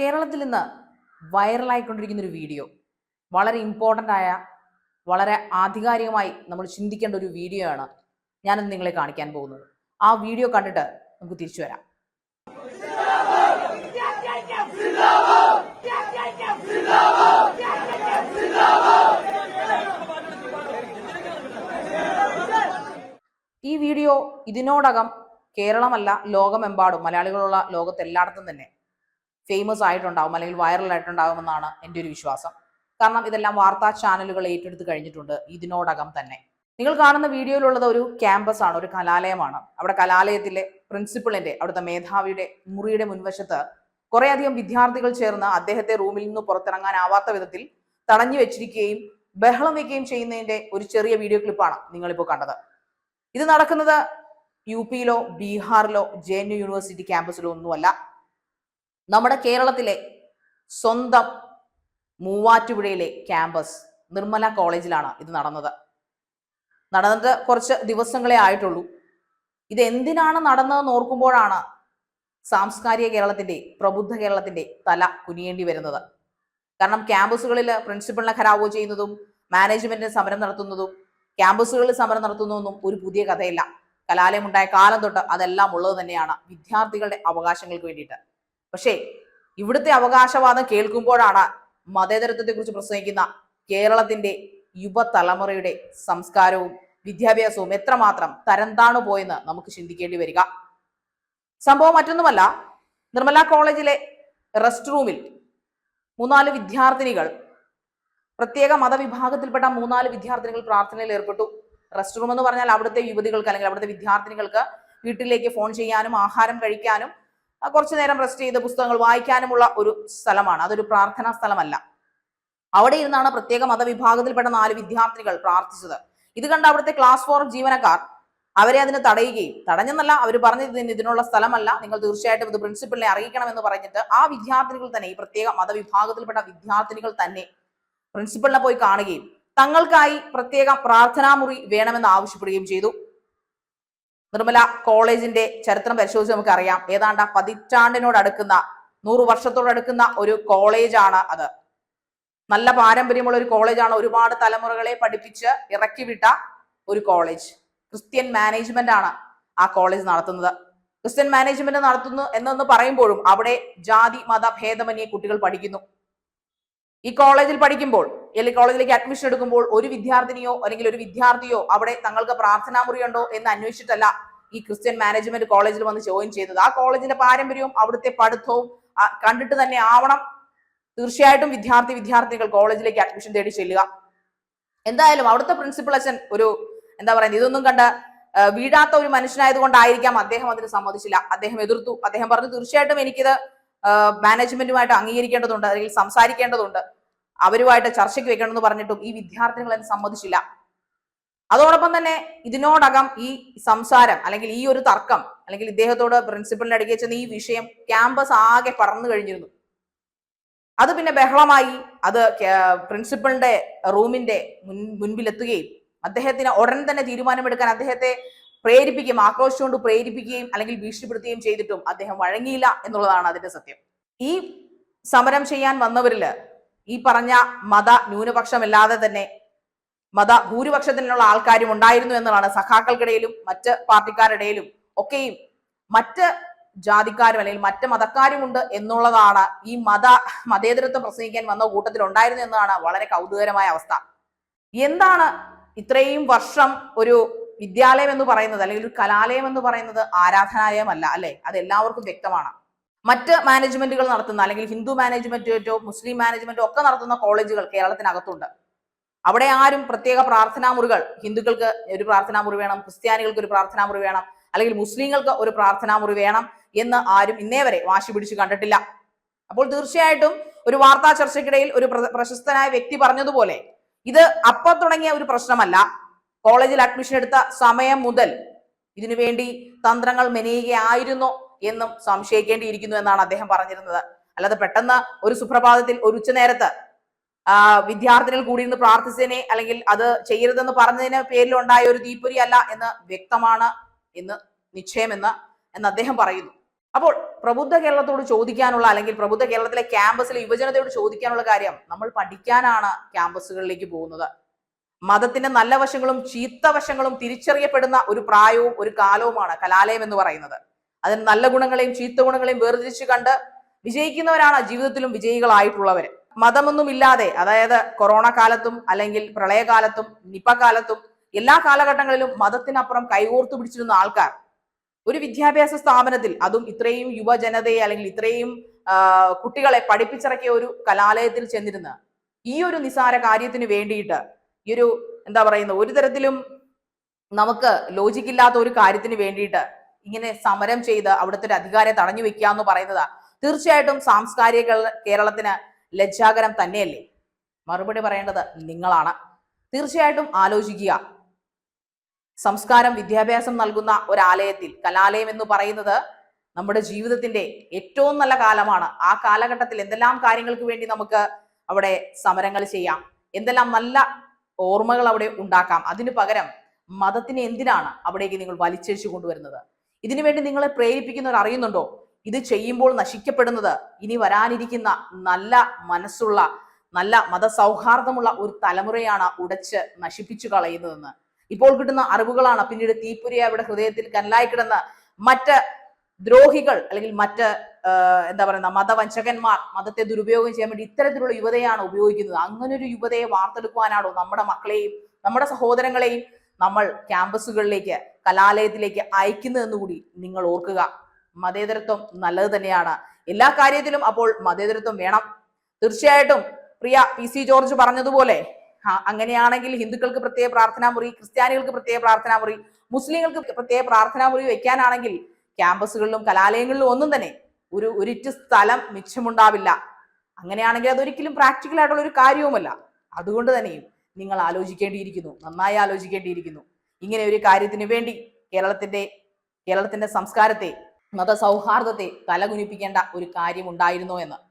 കേരളത്തിൽ ഇന്ന് വൈറലായിക്കൊണ്ടിരിക്കുന്ന ഒരു വീഡിയോ. വളരെ ഇമ്പോർട്ടന്റ് ആയ വളരെ ആധികാരികമായി നമ്മൾ ചിന്തിക്കേണ്ട ഒരു വീഡിയോ ആണ് ഞാനിന്ന് നിങ്ങളെ കാണിക്കാൻ പോകുന്നത്. ആ വീഡിയോ കണ്ടിട്ട് നമുക്ക് തിരിച്ചു വരാം. ഈ വീഡിയോ ഇതിനോടകം കേരളമല്ല ലോകമെമ്പാടും മലയാളികളുള്ള ലോകത്തെല്ലായിടത്തും തന്നെ ഫേമസ് ആയിട്ടുണ്ടാവും അല്ലെങ്കിൽ വൈറൽ ആയിട്ടുണ്ടാകുമെന്നാണ് എന്റെ ഒരു വിശ്വാസം. കാരണം ഇതെല്ലാം വാർത്താ ചാനലുകൾ ഏറ്റെടുത്ത് കഴിഞ്ഞിട്ടുണ്ട് ഇതിനോടകം തന്നെ. നിങ്ങൾ കാണുന്ന വീഡിയോയിലുള്ളത് ഒരു ക്യാമ്പസ് ആണ് ഒരു കലാലയമാണ്. അവിടെ കലാലയത്തിലെ പ്രിൻസിപ്പളിന്റെ അവിടുത്തെ മേധാവിയുടെ മുറിയുടെ മുൻവശത്ത് കുറേയധികം വിദ്യാർത്ഥികൾ ചേർന്ന് അദ്ദേഹത്തെ റൂമിൽ നിന്ന് പുറത്തിറങ്ങാനാവാത്ത വിധത്തിൽ തടഞ്ഞു വെച്ചിരിക്കുകയും ബഹളം വയ്ക്കുകയും ചെയ്യുന്നതിന്റെ ഒരു ചെറിയ വീഡിയോ ക്ലിപ്പാണ് നിങ്ങളിപ്പോൾ കണ്ടത്. ഇത് നടക്കുന്നത് യു പിയിലോ ബീഹാറിലോ ജെ എൻ യു യൂണിവേഴ്സിറ്റി ക്യാമ്പസിലോ ഒന്നുമല്ല. നമ്മുടെ കേരളത്തിലെ സ്വന്തം മൂവാറ്റുപുഴയിലെ ക്യാമ്പസ് നിർമ്മല കോളേജിലാണ് ഇത് നടന്നത്. നടന്നത് കുറച്ച് ദിവസങ്ങളെ ആയിട്ടുള്ളൂ. ഇത് എന്തിനാണ് നടന്നതെന്ന് ഓർക്കുമ്പോഴാണ് സാംസ്കാരിക കേരളത്തിന്റെ പ്രബുദ്ധ കേരളത്തിന്റെ തല കുനിയേണ്ടി വരുന്നത്. കാരണം ക്യാമ്പസുകളിൽ പ്രിൻസിപ്പളിനെ ഖരാവോ ചെയ്യുന്നതും മാനേജ്മെന്റിന് സമരം നടത്തുന്നതും ക്യാമ്പസുകളിൽ സമരം നടത്തുന്നതൊന്നും ഒരു പുതിയ കഥയല്ല. കലാലയം ഉണ്ടായ കാലം തൊട്ട് അതെല്ലാം ഉള്ളത് തന്നെയാണ് വിദ്യാർത്ഥികളുടെ അവകാശങ്ങൾക്ക് വേണ്ടിയിട്ട്. പക്ഷേ ഇവിടുത്തെ അവകാശവാദം കേൾക്കുമ്പോഴാണ് മതേതരത്വത്തെക്കുറിച്ച് പ്രസംഗിക്കുന്ന കേരളത്തിന്റെ യുവതലമുറയുടെ സംസ്കാരവും വിദ്യാഭ്യാസവും എത്രമാത്രം തരംതാണു പോയെന്ന് നമുക്ക് ചിന്തിക്കേണ്ടി വരിക. സംഭവം മറ്റൊന്നുമല്ല നിർമ്മല കോളേജിലെ റെസ്റ്റ് റൂമിൽ മൂന്നാൽ വിദ്യാർത്ഥിനികൾ പ്രത്യേക മതവിഭാഗത്തിൽപ്പെട്ട മൂന്നാൽ വിദ്യാർത്ഥിനികൾ പ്രാർത്ഥനയിൽ ഏർപ്പെട്ടു. റെസ്റ്റ് റൂം എന്ന് പറഞ്ഞാൽ അവിടുത്തെ യുവതികൾക്ക് അല്ലെങ്കിൽ അവിടുത്തെ വിദ്യാർത്ഥിനികൾക്ക് വീട്ടിലേക്ക് ഫോൺ ചെയ്യാനും ആഹാരം കഴിക്കാനും കുറച്ചു നേരം റെസ്റ്റ് ചെയ്ത് പുസ്തകങ്ങൾ വായിക്കാനുമുള്ള ഒരു സ്ഥലമാണ്. അതൊരു പ്രാർത്ഥനാ സ്ഥലമല്ല. അവിടെ ഇരുന്നാണ് പ്രത്യേക മതവിഭാഗത്തിൽപ്പെട്ട നാല് വിദ്യാർത്ഥികൾ പ്രാർത്ഥിച്ചത്. ഇത് കണ്ട അവിടുത്തെ ക്ലാസ് ഫോർ ജീവനക്കാർ അവരെ അതിന് തടയുകയും തടഞ്ഞെന്നല്ല അവർ പറഞ്ഞത് ഇതിന് ഇതിനുള്ള സ്ഥലമല്ല നിങ്ങൾ തീർച്ചയായിട്ടും ഇത് പ്രിൻസിപ്പലിനെ അറിയിക്കണമെന്ന് പറഞ്ഞിട്ട് ആ വിദ്യാർത്ഥിനികൾ തന്നെ ഈ പ്രത്യേക മതവിഭാഗത്തിൽപ്പെട്ട വിദ്യാർത്ഥിനികൾ തന്നെ പ്രിൻസിപ്പലിനെ പോയി കാണുകയും തങ്ങൾക്കായി പ്രത്യേക പ്രാർത്ഥനാമുറി വേണമെന്ന് ആവശ്യപ്പെടുകയും ചെയ്തു. നിർമ്മല കോളേജിന്റെ ചരിത്രം പരിശോധിച്ച് നമുക്കറിയാം. ഏതാണ്ട് പതിറ്റാണ്ടിനോട് അടുക്കുന്ന നൂറു വർഷത്തോട് അടുക്കുന്ന ഒരു കോളേജാണ് അത്. നല്ല പാരമ്പര്യമുള്ള ഒരു കോളേജാണ് ഒരുപാട് തലമുറകളെ പഠിപ്പിച്ച് ഇറക്കിവിട്ട ഒരു കോളേജ്. ക്രിസ്ത്യൻ മാനേജ്മെന്റ് ആണ് ആ കോളേജ് നടത്തുന്നത്. ക്രിസ്ത്യൻ മാനേജ്മെന്റ് നടത്തുന്നു എന്നൊന്ന് പറയുമ്പോഴും അവിടെ ജാതി മത ഭേദമന്യേ കുട്ടികൾ പഠിക്കുന്നു. ഈ കോളേജിൽ പഠിക്കുമ്പോൾ അല്ലെങ്കിൽ കോളേജിലേക്ക് അഡ്മിഷൻ എടുക്കുമ്പോൾ ഒരു വിദ്യാർത്ഥിനിയോ അല്ലെങ്കിൽ ഒരു വിദ്യാർത്ഥിയോ അവിടെ തങ്ങൾക്ക് പ്രാർത്ഥനാ മുറിയുണ്ടോ എന്ന് അന്വേഷിച്ചിട്ടല്ല ഈ ക്രിസ്ത്യൻ മാനേജ്മെന്റ് കോളേജിൽ വന്ന് ജോയിൻ ചെയ്തത്. ആ കോളേജിന്റെ പാരമ്പര്യവും അവിടുത്തെ പഠിത്തവും കണ്ടിട്ട് തന്നെ ആവണം. തീർച്ചയായിട്ടും വിദ്യാർത്ഥി വിദ്യാർത്ഥികൾ കോളേജിലേക്ക് അഡ്മിഷൻ തേടി ചെല്ലുക. എന്തായാലും അവിടുത്തെ പ്രിൻസിപ്പൽ അച്ഛൻ ഒരു എന്താ പറയുന്നത് ഇതൊന്നും കണ്ട് വീഴാത്ത ഒരു മനുഷ്യനായതുകൊണ്ടായിരിക്കാം അദ്ദേഹം അതിന് സമ്മതിച്ചില്ല. അദ്ദേഹം എതിർത്തു. അദ്ദേഹം പറഞ്ഞു തീർച്ചയായിട്ടും എനിക്കിത് മാനേജ്മെന്റുമായിട്ട് അംഗീകരിക്കേണ്ടതുണ്ട് അല്ലെങ്കിൽ സംസാരിക്കേണ്ടതുണ്ട്. അവരുമായിട്ട് ചർച്ചയ്ക്ക് വെക്കണമെന്ന് പറഞ്ഞിട്ടും ഈ വിദ്യാർത്ഥികൾ അത് സമ്മതിച്ചില്ല. അതോടൊപ്പം തന്നെ ഇതിനോടകം ഈ സംസാരം അല്ലെങ്കിൽ ഈ ഒരു തർക്കം അല്ലെങ്കിൽ ഇദ്ദേഹത്തോട് പ്രിൻസിപ്പലിന് അടുക്കി ചെന്ന് ഈ വിഷയം ക്യാമ്പസ് ആകെ പറന്നു കഴിഞ്ഞിരുന്നു. അത് പിന്നെ ബഹളമായി. അത് പ്രിൻസിപ്പളിന്റെ റൂമിന്റെ മുൻ മുൻപിലെത്തുകയും അദ്ദേഹത്തിന് ഉടൻ തന്നെ തീരുമാനമെടുക്കാൻ അദ്ദേഹത്തെ പ്രേരിപ്പിക്കുകയും ആക്രോശിച്ചുകൊണ്ട് പ്രേരിപ്പിക്കുകയും അല്ലെങ്കിൽ ഭീഷണിപ്പെടുത്തുകയും ചെയ്തിട്ടും അദ്ദേഹം വഴങ്ങിയില്ല എന്നുള്ളതാണ് അതിന്റെ സത്യം. ഈ സമരം ചെയ്യാൻ വന്നവരിൽ ഈ പറഞ്ഞ മത ന്യൂനപക്ഷമല്ലാതെ തന്നെ മത ഭൂരിപക്ഷത്തിനുള്ള ആൾക്കാരും ഉണ്ടായിരുന്നു എന്നതാണ് സഖാക്കൾക്കിടയിലും മറ്റ് പാർട്ടിക്കാരുടെയിലും ഒക്കെയും മറ്റ് ജാതിക്കാരും അല്ലെങ്കിൽ മറ്റ് മതക്കാരുമുണ്ട് എന്നുള്ളതാണ് ഈ മത മതേതരത്വം പ്രസംഗിക്കാൻ വന്ന കൂട്ടത്തിൽ ഉണ്ടായിരുന്നു എന്നതാണ് വളരെ കൗതുകരമായ അവസ്ഥ. എന്താണ് ഇത്രയും വർഷം ഒരു വിദ്യാലയം എന്ന് പറയുന്നത്? അല്ലെങ്കിൽ ഒരു കലാലയം എന്ന് പറയുന്നത് ആരാധനാലയമല്ല അല്ലെ? അത് എല്ലാവർക്കും വ്യക്തമാണ്. മറ്റ് മാനേജ്മെന്റുകൾ നടത്തുന്ന അല്ലെങ്കിൽ ഹിന്ദു മാനേജ്മെന്റോ മുസ്ലിം മാനേജ്മെന്റോ ഒക്കെ നടത്തുന്ന കോളേജുകൾ കേരളത്തിനകത്തുണ്ട്. അവിടെ ആരും പ്രത്യേക പ്രാർത്ഥനാ മുറികൾ ഹിന്ദുക്കൾക്ക് ഒരു പ്രാർത്ഥനാ മുറി വേണം ക്രിസ്ത്യാനികൾക്ക് ഒരു പ്രാർത്ഥനാ മുറി വേണം അല്ലെങ്കിൽ മുസ്ലിങ്ങൾക്ക് ഒരു പ്രാർത്ഥനാ മുറി വേണം എന്ന് ആരും ഇന്നേ വരെ വാശി പിടിച്ചു കണ്ടിട്ടില്ല. അപ്പോൾ തീർച്ചയായിട്ടും ഒരു വാർത്താ ചർച്ചയ്ക്കിടയിൽ ഒരു പ്രശസ്തനായ വ്യക്തി പറഞ്ഞതുപോലെ ഇത് അപ്പം തുടങ്ങിയ ഒരു പ്രശ്നമല്ല. കോളേജിൽ അഡ്മിഷൻ എടുത്ത സമയം മുതൽ ഇതിനുവേണ്ടി തന്ത്രങ്ങൾ മെനയുകയായിരുന്നോ. എന്നും സംശയിക്കേണ്ടിയിരിക്കുന്നു എന്നാണ് അദ്ദേഹം പറഞ്ഞിരുന്നത്. അല്ലാതെ പെട്ടെന്ന് ഒരു സുപ്രഭാതത്തിൽ ഒരു ഉച്ചനേരത്ത് വിദ്യാർത്ഥിനികൾ കൂടിയിരുന്ന് പ്രാർത്ഥിച്ചതിനെ അല്ലെങ്കിൽ അത് ചെയ്യരുതെന്ന് പറഞ്ഞതിന് പേരിലുണ്ടായ ഒരു തീപ്പൊരി അല്ല എന്ന് വ്യക്തമാണ് എന്ന് നിശ്ചയമെന്ന് എന്ന് അദ്ദേഹം പറയുന്നു. അപ്പോൾ പ്രബുദ്ധ കേരളത്തോട് ചോദിക്കാനുള്ള അല്ലെങ്കിൽ പ്രബുദ്ധ കേരളത്തിലെ ക്യാമ്പസിലെ യുവജനതയോട് ചോദിക്കാനുള്ള കാര്യം നമ്മൾ പഠിക്കാനാണ് ക്യാമ്പസുകളിലേക്ക് പോകുന്നത്. മതത്തിന്റെ നല്ല വശങ്ങളും ചീത്ത വശങ്ങളും തിരിച്ചറിയപ്പെടുന്ന ഒരു പ്രായവും ഒരു കാലവുമാണ് കലാലയം എന്ന് പറയുന്നത്. അതിന് നല്ല ഗുണങ്ങളെയും ചീത്ത ഗുണങ്ങളെയും വേർതിരിച്ച് കണ്ട് വിജയിക്കുന്നവരാണ് ജീവിതത്തിലും വിജയികളായിട്ടുള്ളവർ മതമൊന്നുമില്ലാതെ അതായത് കൊറോണ കാലത്തും അല്ലെങ്കിൽ പ്രളയകാലത്തും നിപ കാലത്തും എല്ലാ കാലഘട്ടങ്ങളിലും മതത്തിനപ്പുറം കൈകോർത്തു പിടിച്ചിരുന്ന ആൾക്കാർ. ഒരു വിദ്യാഭ്യാസ സ്ഥാപനത്തിൽ അതും ഇത്രയും യുവജനതയെ അല്ലെങ്കിൽ ഇത്രയും കുട്ടികളെ പഠിപ്പിച്ചിറക്കിയ ഒരു കലാലയത്തിൽ ചെന്നിരുന്ന് ഈ ഒരു നിസാര കാര്യത്തിന് വേണ്ടിയിട്ട് ഈ ഒരു എന്താ പറയുന്ന ഒരു തരത്തിലും നമുക്ക് ലോജിക്കില്ലാത്ത ഒരു കാര്യത്തിന് വേണ്ടിയിട്ട് ഇങ്ങനെ സമരം ചെയ്ത് അവിടുത്തെ ഒരു അധികാരം തടഞ്ഞു വെക്കുക എന്ന് പറയുന്നത്. തീർച്ചയായിട്ടും സാംസ്കാരിക കേരള- കേരളത്തിന് ലജ്ജാകരം തന്നെയല്ലേ? മറുപടി പറയേണ്ടത് നിങ്ങളാണ്. തീർച്ചയായിട്ടും ആലോചിക്കുക. സംസ്കാരം വിദ്യാഭ്യാസം നൽകുന്ന ഒരാലയത്തിൽ കലാലയം എന്ന് പറയുന്നത് നമ്മുടെ ജീവിതത്തിന്റെ ഏറ്റവും നല്ല കാലമാണ്. ആ കാലഘട്ടത്തിൽ എന്തെല്ലാം കാര്യങ്ങൾക്ക് വേണ്ടി നമുക്ക് അവിടെ സമരങ്ങൾ ചെയ്യാം? എന്തെല്ലാം നല്ല ഓർമ്മകൾ അവിടെ ഉണ്ടാക്കാം? അതിനു പകരം മതത്തിനെ എന്തിനാണ് അവിടേക്ക് നിങ്ങൾ വലിച്ചഴിച്ചു കൊണ്ടുവരുന്നത്? ഇതിനു വേണ്ടി നിങ്ങളെ പ്രേരിപ്പിക്കുന്നവർ അറിയുന്നുണ്ടോ? ഇത് ചെയ്യുമ്പോൾ നശിക്കപ്പെടുന്നത് ഇനി വരാനിരിക്കുന്ന നല്ല മനസ്സുള്ള നല്ല മതസൗഹാർദ്ദമുള്ള ഒരു തലമുറയാണ് ഉടച്ച് നശിപ്പിച്ചു കളയുന്നതെന്ന്. ഇപ്പോൾ കിട്ടുന്ന അറിവുകളാണ് പിന്നീട് തീപ്പുരിയെ അവിടെ ഹൃദയത്തിൽ കനലായി കിടന്ന് മറ്റ് ദ്രോഹികൾ അല്ലെങ്കിൽ മറ്റ് എന്താ പറയുന്ന മതവഞ്ചകന്മാർ മതത്തെ ദുരുപയോഗം ചെയ്യാൻ വേണ്ടി ഇത്തരത്തിലുള്ള യുവതയാണ് ഉപയോഗിക്കുന്നത്. അങ്ങനെ ഒരു യുവതയെ വാർത്തെടുക്കുവാനാണോ നമ്മുടെ മക്കളെയും നമ്മുടെ സഹോദരങ്ങളെയും നമ്മൾ ക്യാമ്പസുകളിലേക്ക് കലാലയത്തിലേക്ക് അയക്കുന്നതെന്ന് കൂടി നിങ്ങൾ ഓർക്കുക. മതേതരത്വം നല്ലത് തന്നെയാണ്. എല്ലാ കാര്യത്തിലും അപ്പോൾ മതേതരത്വം വേണം. തീർച്ചയായിട്ടും പ്രിയ പി സി ജോർജ് പറഞ്ഞതുപോലെ അങ്ങനെയാണെങ്കിൽ ഹിന്ദുക്കൾക്ക് പ്രത്യേക പ്രാർത്ഥനാ മുറി ക്രിസ്ത്യാനികൾക്ക് പ്രത്യേക പ്രാർത്ഥനാ മുറി മുസ്ലിങ്ങൾക്ക് പ്രത്യേക പ്രാർത്ഥനാ മുറി വെക്കാനാണെങ്കിൽ ക്യാമ്പസുകളിലും കലാലയങ്ങളിലും ഒന്നും തന്നെ ഒരു ഒരിറ്റ് സ്ഥലം മിച്ചമുണ്ടാവില്ല. അങ്ങനെയാണെങ്കിൽ അതൊരിക്കലും പ്രാക്ടിക്കൽ ആയിട്ടുള്ള ഒരു കാര്യവുമല്ല. അതുകൊണ്ട് തന്നെയും നിങ്ങൾ ആലോചിക്കേണ്ടിയിരിക്കുന്നു നന്നായി ആലോചിക്കേണ്ടിയിരിക്കുന്നു. ഇങ്ങനെ ഒരു കാര്യത്തിന് വേണ്ടി കേരളത്തിന്റെ കേരളത്തിന്റെ സംസ്കാരത്തെ മതസൗഹാർദ്ദത്തെ തലകുനിപ്പിക്കേണ്ട ഒരു കാര്യം ഉണ്ടായിരുന്നോ എന്ന്.